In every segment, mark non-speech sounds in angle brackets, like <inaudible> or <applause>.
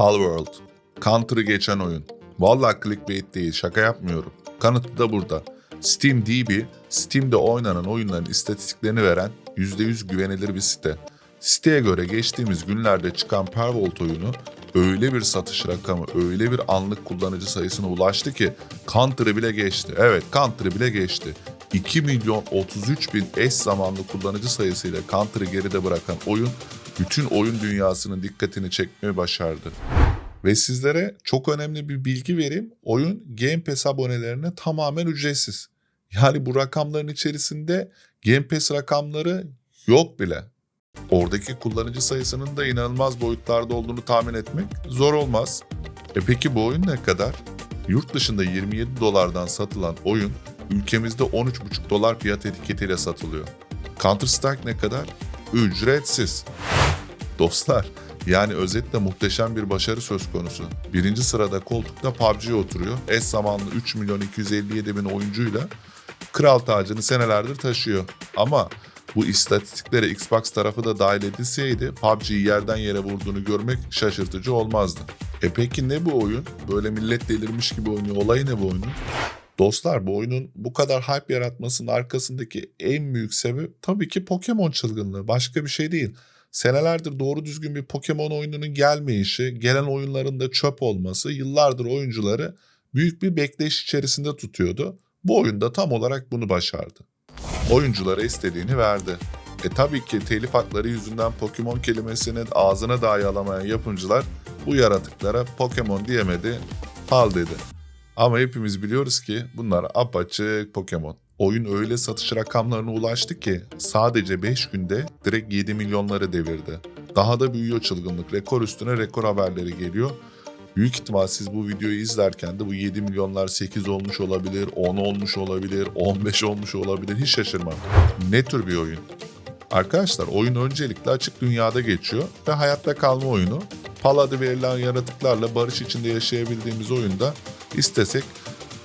Palworld. Counter'ı geçen oyun. Vallahi clickbait değil şaka yapmıyorum. Kanıtı da burada. Steam DB, Steam'de oynanan oyunların istatistiklerini veren %100 güvenilir bir site. Siteye göre geçtiğimiz günlerde çıkan Palworld oyunu öyle bir satış rakamı, öyle bir anlık kullanıcı sayısına ulaştı ki Counter'ı bile geçti. Evet Counter'ı bile geçti. 2 milyon 33 bin eş zamanlı kullanıcı sayısıyla Counter'ı geride bırakan oyun bütün oyun dünyasının dikkatini çekmeyi başardı. Ve sizlere çok önemli bir bilgi vereyim. Oyun Game Pass abonelerine tamamen ücretsiz. Yani bu rakamların içerisinde Game Pass rakamları yok bile. Oradaki kullanıcı sayısının da inanılmaz boyutlarda olduğunu tahmin etmek zor olmaz. E peki bu oyun ne kadar? Yurt dışında 27 dolardan satılan oyun ülkemizde 13,5 dolar fiyat etiketiyle satılıyor. Counter Strike ne kadar? Ücretsiz. Dostlar, yani özetle muhteşem bir başarı söz konusu. Birinci sırada koltukta PUBG oturuyor. Eş zamanlı 3 milyon 257 bin oyuncuyla kral tacını senelerdir taşıyor. Ama bu istatistiklere Xbox tarafı da dahil edilseydi PUBG'yi yerden yere vurduğunu görmek şaşırtıcı olmazdı. E peki ne bu oyun? Böyle millet delirmiş gibi oynuyor. Olayı ne bu oyunun? Dostlar bu oyunun bu kadar hype yaratmasının arkasındaki en büyük sebep tabii ki Pokemon çılgınlığı. Başka bir şey değil. Senelerdir doğru düzgün bir Pokemon oyununun gelmeyişi, gelen oyunların da çöp olması yıllardır oyuncuları büyük bir bekleyiş içerisinde tutuyordu. Bu oyunda tam olarak bunu başardı. Oyunculara istediğini verdi. E tabii ki telif hakları yüzünden Pokemon kelimesinin ağzına dahi alamayan yapımcılar bu yaratıklara Pokemon diyemedi, pal dedi. Ama hepimiz biliyoruz ki bunlar apaçık Pokemon. Oyun öyle satış rakamlarına ulaştı ki sadece 5 günde direkt 7 milyonları devirdi. Daha da büyüyor çılgınlık. Rekor üstüne rekor haberleri geliyor. Büyük ihtimal siz bu videoyu izlerken de bu 7 milyonlar 8 olmuş olabilir, 10 olmuş olabilir, 15 olmuş olabilir. Hiç şaşırmam. Ne tür bir oyun? Arkadaşlar oyun öncelikle açık dünyada geçiyor ve hayatta kalma oyunu. Pal adı verilen yaratıklarla barış içinde yaşayabildiğimiz oyunda istesek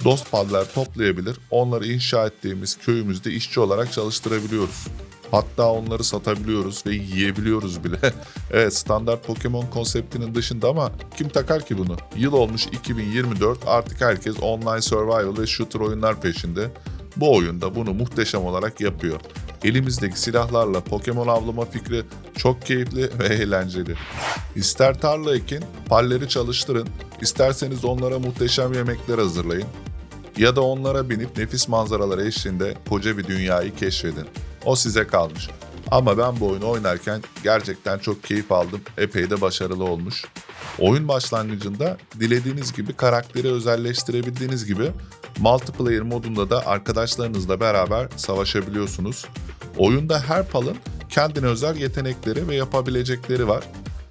dost pallar toplayabilir, onları inşa ettiğimiz köyümüzde işçi olarak çalıştırabiliyoruz. Hatta onları satabiliyoruz ve yiyebiliyoruz bile. <laughs> evet standart Pokemon konseptinin dışında ama kim takar ki bunu? Yıl olmuş 2024 artık herkes online survival ve shooter oyunlar peşinde. Bu oyunda bunu muhteşem olarak yapıyor. Elimizdeki silahlarla Pokemon avlama fikri çok keyifli <laughs> ve eğlenceli. İster tarla ekin, palleri çalıştırın, isterseniz onlara muhteşem yemekler hazırlayın ya da onlara binip nefis manzaralar eşliğinde koca bir dünyayı keşfedin. O size kalmış. Ama ben bu oyunu oynarken gerçekten çok keyif aldım. Epey de başarılı olmuş. Oyun başlangıcında dilediğiniz gibi karakteri özelleştirebildiğiniz gibi multiplayer modunda da arkadaşlarınızla beraber savaşabiliyorsunuz. Oyunda her palın kendine özel yetenekleri ve yapabilecekleri var.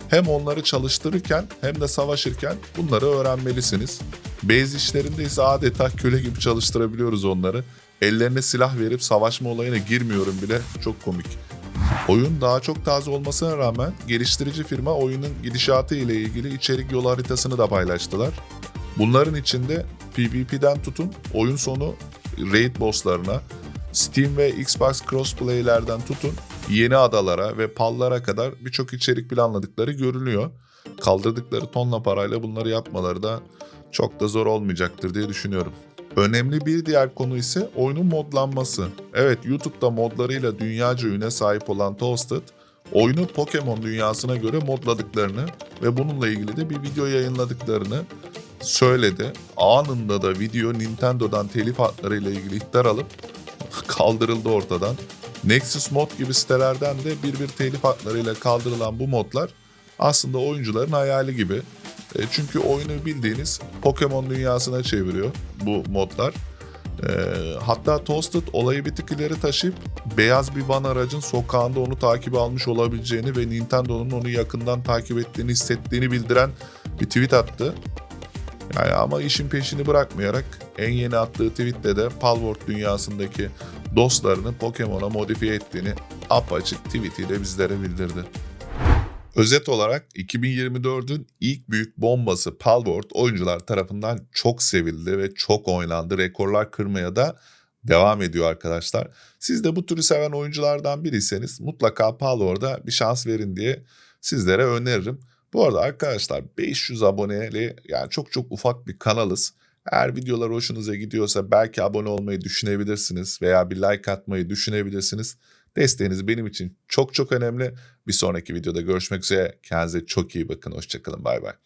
Hem onları çalıştırırken hem de savaşırken bunları öğrenmelisiniz. Base işlerinde ise adeta köle gibi çalıştırabiliyoruz onları. Ellerine silah verip savaşma olayına girmiyorum bile çok komik. Oyun daha çok taze olmasına rağmen geliştirici firma oyunun gidişatı ile ilgili içerik yolu haritasını da paylaştılar. Bunların içinde PvP'den tutun oyun sonu raid bosslarına, Steam ve Xbox crossplay'lerden tutun yeni adalara ve pallara kadar birçok içerik planladıkları görünüyor. Kaldırdıkları tonla parayla bunları yapmaları da çok da zor olmayacaktır diye düşünüyorum. Önemli bir diğer konu ise oyunun modlanması. Evet YouTube'da modlarıyla dünyaca üne sahip olan Toasted, oyunu Pokemon dünyasına göre modladıklarını ve bununla ilgili de bir video yayınladıklarını söyledi. Anında da video Nintendo'dan telif hakları ile ilgili ihtar alıp <laughs> kaldırıldı ortadan. Nexus Mod gibi sitelerden de bir bir telif haklarıyla kaldırılan bu modlar aslında oyuncuların hayali gibi. E, çünkü oyunu bildiğiniz Pokemon dünyasına çeviriyor bu modlar. E, hatta Toasted olayı bir tık ileri taşıyıp beyaz bir van aracın sokağında onu takip almış olabileceğini ve Nintendo'nun onu yakından takip ettiğini hissettiğini bildiren bir tweet attı. Yani ama işin peşini bırakmayarak en yeni attığı tweette de Palworld dünyasındaki dostlarını Pokemon'a modifiye ettiğini apaçık tweetiyle bizlere bildirdi. Özet olarak 2024'ün ilk büyük bombası Palworld oyuncular tarafından çok sevildi ve çok oynandı. Rekorlar kırmaya da devam ediyor arkadaşlar. Siz de bu türü seven oyunculardan biriyseniz mutlaka Palworld'a bir şans verin diye sizlere öneririm. Bu arada arkadaşlar 500 aboneli yani çok çok ufak bir kanalız. Eğer videolar hoşunuza gidiyorsa belki abone olmayı düşünebilirsiniz veya bir like atmayı düşünebilirsiniz. Desteğiniz benim için çok çok önemli. Bir sonraki videoda görüşmek üzere. Kendinize çok iyi bakın. Hoşçakalın. Bay bay.